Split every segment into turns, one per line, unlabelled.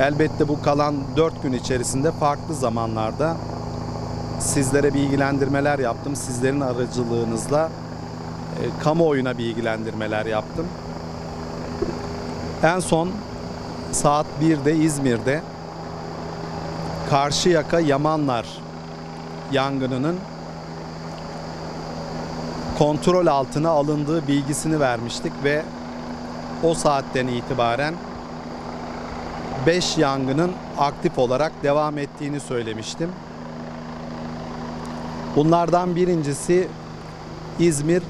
Elbette bu kalan 4 gün içerisinde farklı zamanlarda sizlere bilgilendirmeler yaptım. Sizlerin aracılığınızla e, kamuoyuna bilgilendirmeler yaptım. En son saat 1'de İzmir'de Karşıyaka Yamanlar yangınının kontrol altına alındığı bilgisini vermiştik ve o saatten itibaren 5 yangının aktif olarak devam ettiğini söylemiştim. Bunlardan birincisi İzmir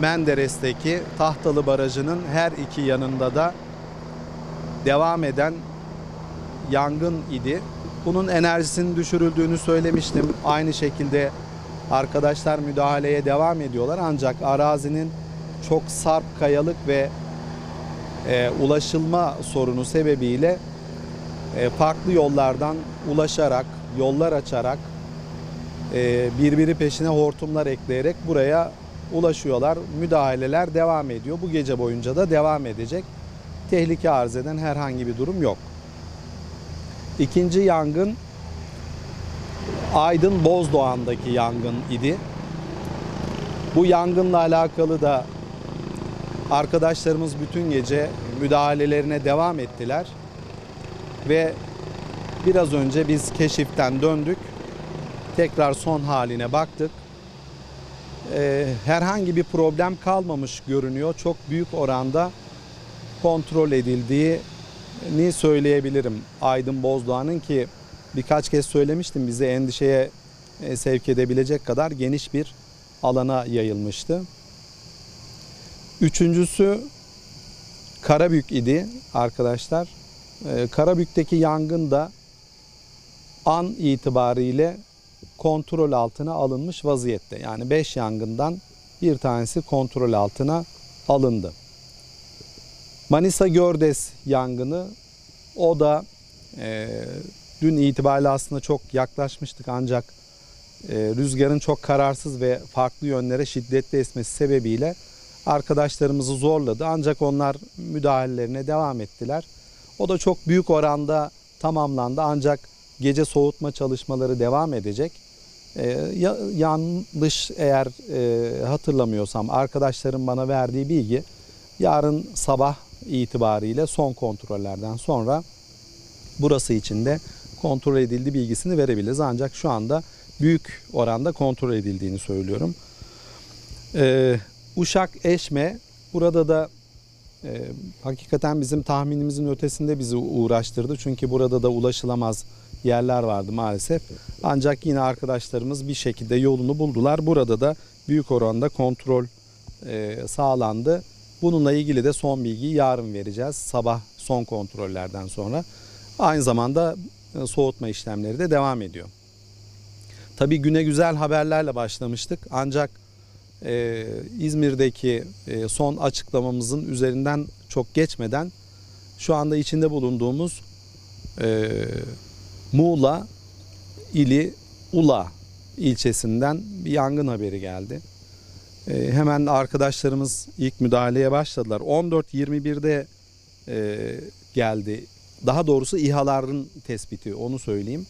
Menderes'teki Tahtalı Barajı'nın her iki yanında da devam eden yangın idi. Bunun enerjisinin düşürüldüğünü söylemiştim. Aynı şekilde arkadaşlar müdahaleye devam ediyorlar ancak arazinin çok sarp kayalık ve e, ulaşılma sorunu sebebiyle farklı yollardan ulaşarak, yollar açarak, e, birbiri peşine hortumlar ekleyerek buraya ulaşıyorlar. Müdahaleler devam ediyor. Bu gece boyunca da devam edecek. Tehlike arz eden herhangi bir durum yok. İkinci yangın Aydın Bozdoğan'daki yangın idi. Bu yangınla alakalı da arkadaşlarımız bütün gece müdahalelerine devam ettiler ve biraz önce biz keşiften döndük. Tekrar son haline baktık. Ee, herhangi bir problem kalmamış görünüyor. Çok büyük oranda kontrol edildiğini söyleyebilirim. Aydın Bozdoğan'ın ki birkaç kez söylemiştim bizi endişeye e, sevk edebilecek kadar geniş bir alana yayılmıştı. Üçüncüsü Karabük idi arkadaşlar. Ee, Karabük'teki yangın da an itibariyle kontrol altına alınmış vaziyette. Yani 5 yangından bir tanesi kontrol altına alındı. Manisa Gördes yangını o da e, dün itibariyle aslında çok yaklaşmıştık ancak e, rüzgarın çok kararsız ve farklı yönlere şiddetli esmesi sebebiyle arkadaşlarımızı zorladı. Ancak onlar müdahalelerine devam ettiler. O da çok büyük oranda tamamlandı ancak gece soğutma çalışmaları devam edecek. Ee, ya, yanlış eğer e, hatırlamıyorsam arkadaşlarım bana verdiği bilgi yarın sabah itibariyle son kontrollerden sonra burası için de kontrol edildi bilgisini verebiliriz. Ancak şu anda büyük oranda kontrol edildiğini söylüyorum. Ee, Uşak Eşme burada da e, hakikaten bizim tahminimizin ötesinde bizi uğraştırdı. Çünkü burada da ulaşılamaz yerler vardı maalesef. Ancak yine arkadaşlarımız bir şekilde yolunu buldular. Burada da büyük oranda kontrol e, sağlandı. Bununla ilgili de son bilgiyi yarın vereceğiz. Sabah son kontrollerden sonra. Aynı zamanda e, soğutma işlemleri de devam ediyor. Tabii güne güzel haberlerle başlamıştık. Ancak e, İzmir'deki e, son açıklamamızın üzerinden çok geçmeden şu anda içinde bulunduğumuz e, Muğla ili Ula ilçesinden bir yangın haberi geldi. E, hemen arkadaşlarımız ilk müdahaleye başladılar. 14.21'de e, geldi. Daha doğrusu İHA'ların tespiti onu söyleyeyim.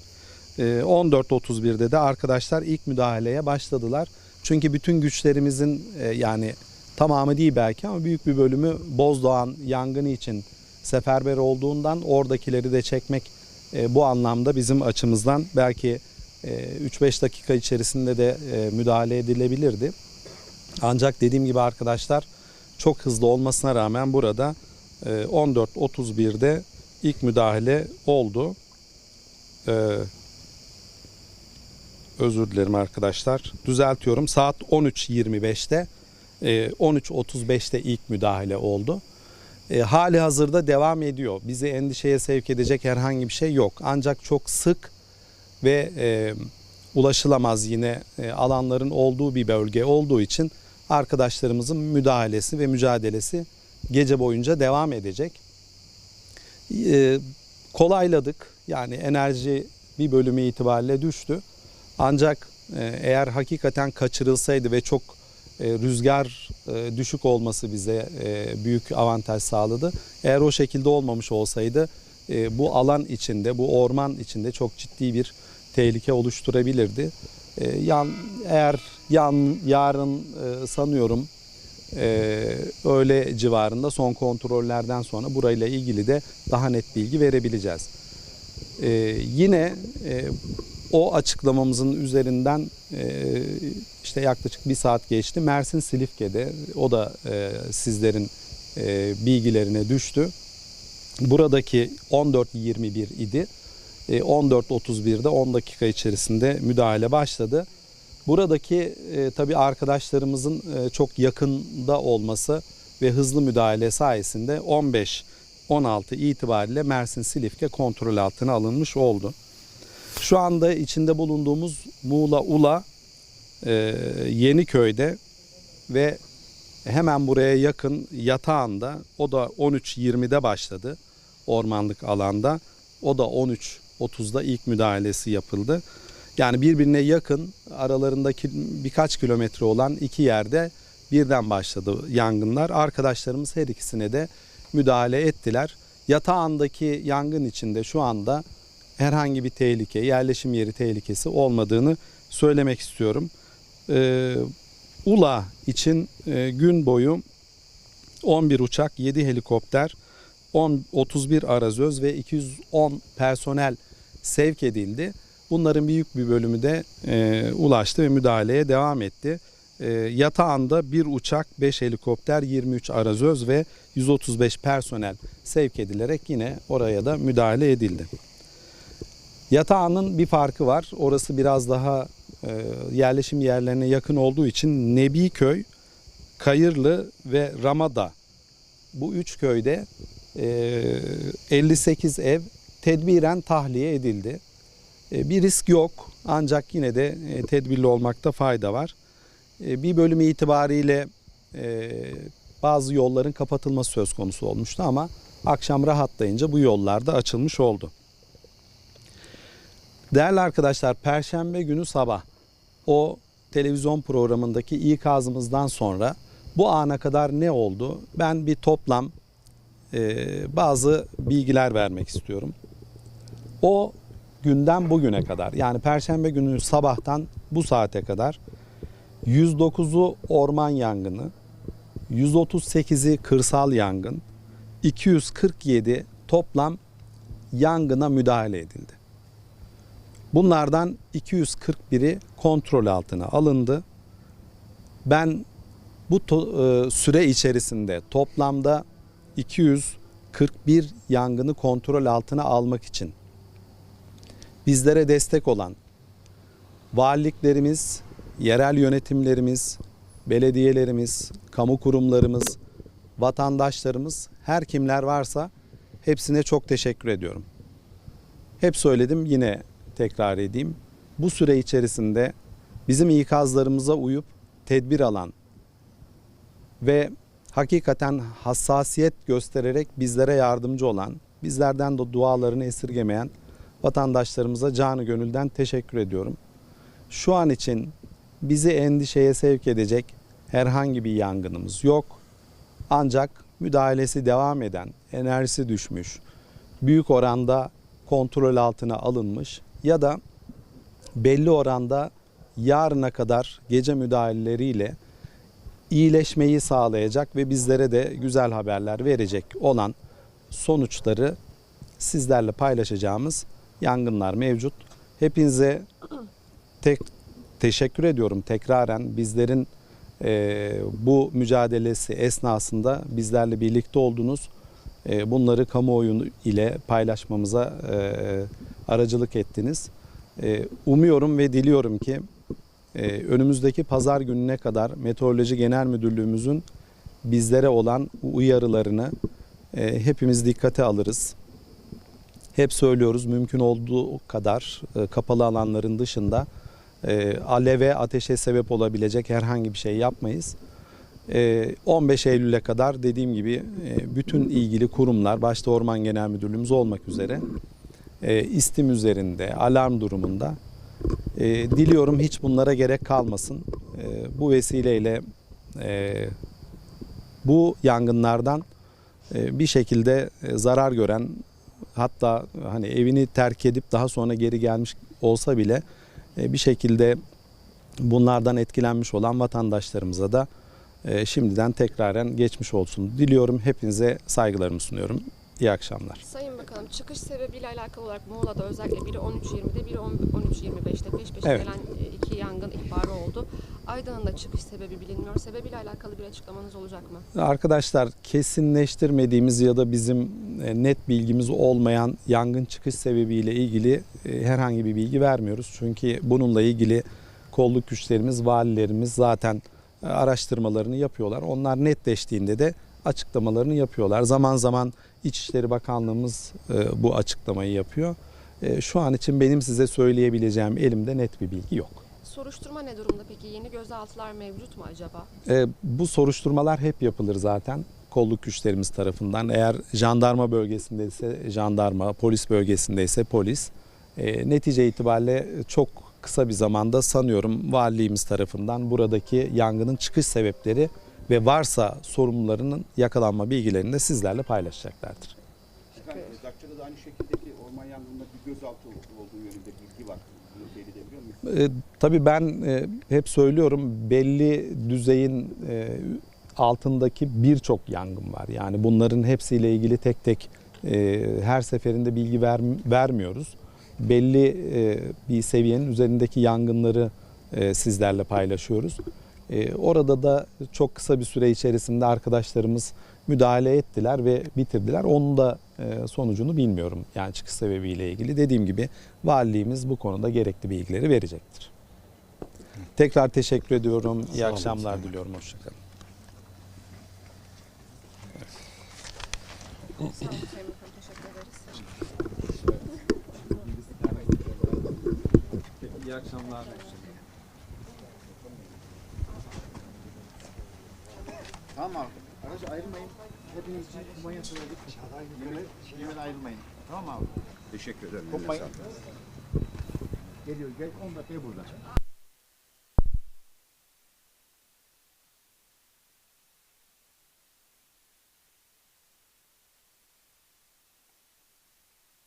E, 14.31'de de arkadaşlar ilk müdahaleye başladılar. Çünkü bütün güçlerimizin e, yani tamamı değil belki ama büyük bir bölümü Bozdoğan yangını için seferber olduğundan oradakileri de çekmek e, bu anlamda bizim açımızdan belki e, 3-5 dakika içerisinde de e, müdahale edilebilirdi. Ancak dediğim gibi arkadaşlar çok hızlı olmasına rağmen burada e, 14.31'de ilk müdahale oldu. E, özür dilerim arkadaşlar. Düzeltiyorum. Saat 13.25'te e, 13.35'te ilk müdahale oldu. E, hali hazırda devam ediyor. Bizi endişeye sevk edecek herhangi bir şey yok. Ancak çok sık ve e, ulaşılamaz yine e, alanların olduğu bir bölge olduğu için arkadaşlarımızın müdahalesi ve mücadelesi gece boyunca devam edecek. E, kolayladık. Yani enerji bir bölümü itibariyle düştü. Ancak e, eğer hakikaten kaçırılsaydı ve çok e, rüzgar e, düşük olması bize büyük avantaj sağladı. Eğer o şekilde olmamış olsaydı bu alan içinde, bu orman içinde çok ciddi bir tehlike oluşturabilirdi. Yan, eğer yan, yarın sanıyorum öğle civarında son kontrollerden sonra burayla ilgili de daha net bilgi verebileceğiz. Yine o açıklamamızın üzerinden e, işte yaklaşık bir saat geçti. Mersin Silifke'de o da e, sizlerin e, bilgilerine düştü. Buradaki 14.21 idi. E, 14.31'de 10 dakika içerisinde müdahale başladı. Buradaki e, tabii arkadaşlarımızın e, çok yakında olması ve hızlı müdahale sayesinde 15-16 itibariyle Mersin Silifke kontrol altına alınmış oldu. Şu anda içinde bulunduğumuz Muğla Ula e, Yeniköy'de ve hemen buraya yakın yatağında o da 13.20'de başladı ormanlık alanda. O da 13.30'da ilk müdahalesi yapıldı. Yani birbirine yakın aralarındaki birkaç kilometre olan iki yerde birden başladı yangınlar. Arkadaşlarımız her ikisine de müdahale ettiler. Yatağındaki yangın içinde şu anda herhangi bir tehlike, yerleşim yeri tehlikesi olmadığını söylemek istiyorum. Ee, Ula için e, gün boyu 11 uçak, 7 helikopter, 10, 31 arazöz ve 210 personel sevk edildi. Bunların büyük bir bölümü de e, ulaştı ve müdahaleye devam etti. E, yatağında bir uçak, 5 helikopter, 23 arazöz ve 135 personel sevk edilerek yine oraya da müdahale edildi. Yatağının bir farkı var. Orası biraz daha e, yerleşim yerlerine yakın olduğu için Nebiköy, Kayırlı ve Ramada bu üç köyde e, 58 ev tedbiren tahliye edildi. E, bir risk yok ancak yine de e, tedbirli olmakta fayda var. E, bir bölümü itibariyle e, bazı yolların kapatılması söz konusu olmuştu ama akşam rahatlayınca bu yollar da açılmış oldu. Değerli arkadaşlar, Perşembe günü sabah o televizyon programındaki ikazımızdan sonra bu ana kadar ne oldu? Ben bir toplam e, bazı bilgiler vermek istiyorum. O günden bugüne kadar yani Perşembe günü sabahtan bu saate kadar 109'u orman yangını, 138'i kırsal yangın, 247 toplam yangına müdahale edildi. Bunlardan 241'i kontrol altına alındı. Ben bu e, süre içerisinde toplamda 241 yangını kontrol altına almak için bizlere destek olan valiliklerimiz, yerel yönetimlerimiz, belediyelerimiz, kamu kurumlarımız, vatandaşlarımız, her kimler varsa hepsine çok teşekkür ediyorum. Hep söyledim yine tekrar edeyim. Bu süre içerisinde bizim ikazlarımıza uyup tedbir alan ve hakikaten hassasiyet göstererek bizlere yardımcı olan, bizlerden de dualarını esirgemeyen vatandaşlarımıza canı gönülden teşekkür ediyorum. Şu an için bizi endişeye sevk edecek herhangi bir yangınımız yok. Ancak müdahalesi devam eden, enerjisi düşmüş, büyük oranda kontrol altına alınmış ya da belli oranda yarına kadar gece müdahaleleriyle iyileşmeyi sağlayacak ve bizlere de güzel haberler verecek olan sonuçları sizlerle paylaşacağımız yangınlar mevcut. Hepinize tek teşekkür ediyorum tekraren bizlerin e, bu mücadelesi esnasında bizlerle birlikte oldunuz. E, bunları kamuoyu ile paylaşmamıza e, aracılık ettiniz. E, umuyorum ve diliyorum ki e, önümüzdeki pazar gününe kadar Meteoroloji Genel Müdürlüğümüzün bizlere olan uyarılarını e, hepimiz dikkate alırız. Hep söylüyoruz mümkün olduğu kadar kapalı alanların dışında aleve ateşe sebep olabilecek herhangi bir şey yapmayız. E, 15 Eylül'e kadar dediğim gibi e, bütün ilgili kurumlar başta Orman Genel Müdürlüğümüz olmak üzere e, istim üzerinde alarm durumunda e, diliyorum hiç bunlara gerek kalmasın. Bu vesileyle bu yangınlardan bir şekilde zarar gören hatta hani evini terk edip daha sonra geri gelmiş olsa bile bir şekilde bunlardan etkilenmiş olan vatandaşlarımıza da şimdiden tekraren geçmiş olsun diliyorum. Hepinize saygılarımı sunuyorum. İyi akşamlar.
Sayın Bakanım çıkış sebebiyle alakalı olarak Muğla'da özellikle biri 13.20'de biri 13.25'te peş peşe
Evet.
gelen e, iki yangın ihbarı oldu. Aydın'ın da çıkış sebebi bilinmiyor. Sebebiyle alakalı bir açıklamanız olacak mı?
Arkadaşlar kesinleştirmediğimiz ya da bizim e, net bilgimiz olmayan yangın çıkış sebebiyle ilgili e, herhangi bir bilgi vermiyoruz. Çünkü bununla ilgili kolluk güçlerimiz, valilerimiz zaten araştırmalarını yapıyorlar. Onlar netleştiğinde de açıklamalarını yapıyorlar. Zaman zaman İçişleri Bakanlığımız e, bu açıklamayı yapıyor. E, Şu an için benim size söyleyebileceğim elimde net bir bilgi yok.
Soruşturma ne durumda peki? Yeni gözaltılar mevcut mu acaba?
E, bu soruşturmalar hep yapılır zaten kolluk güçlerimiz tarafından. Eğer jandarma bölgesindeyse jandarma, polis bölgesindeyse polis. E, netice itibariyle çok kısa bir zamanda sanıyorum valiliğimiz tarafından buradaki yangının çıkış sebepleri ve varsa sorumlularının yakalanma bilgilerini de sizlerle paylaşacaklardır.
Efendim, Datça'da da aynı şekildeki orman yangınında bir gözaltı olduğu yönünde bilgi var.
E, tabii ben e, hep söylüyorum belli düzeyin e, altındaki birçok yangın var. Yani bunların hepsiyle ilgili tek tek e, her seferinde bilgi ver, vermiyoruz. Belli e, bir seviyenin üzerindeki yangınları e, sizlerle paylaşıyoruz. E, orada da çok kısa bir süre içerisinde arkadaşlarımız müdahale ettiler ve bitirdiler. Onun da e, sonucunu bilmiyorum. Yani çıkış sebebiyle ilgili. Dediğim gibi valiliğimiz bu konuda gerekli bilgileri verecektir. Tekrar teşekkür ediyorum. İyi akşamlar diliyorum. Hoşçakalın.
Olun Sayın Bakanım. Teşekkür ederiz.
İyi akşamlar.
Tamam abi. Arkadaşlar ayrılmayın. Hepiniz için kumanya söyledik. Yemin, yemin ayrılmayın. Tamam abi. Teşekkür ederim. Kopmayın. Geliyor gel 10 dakikaya burada.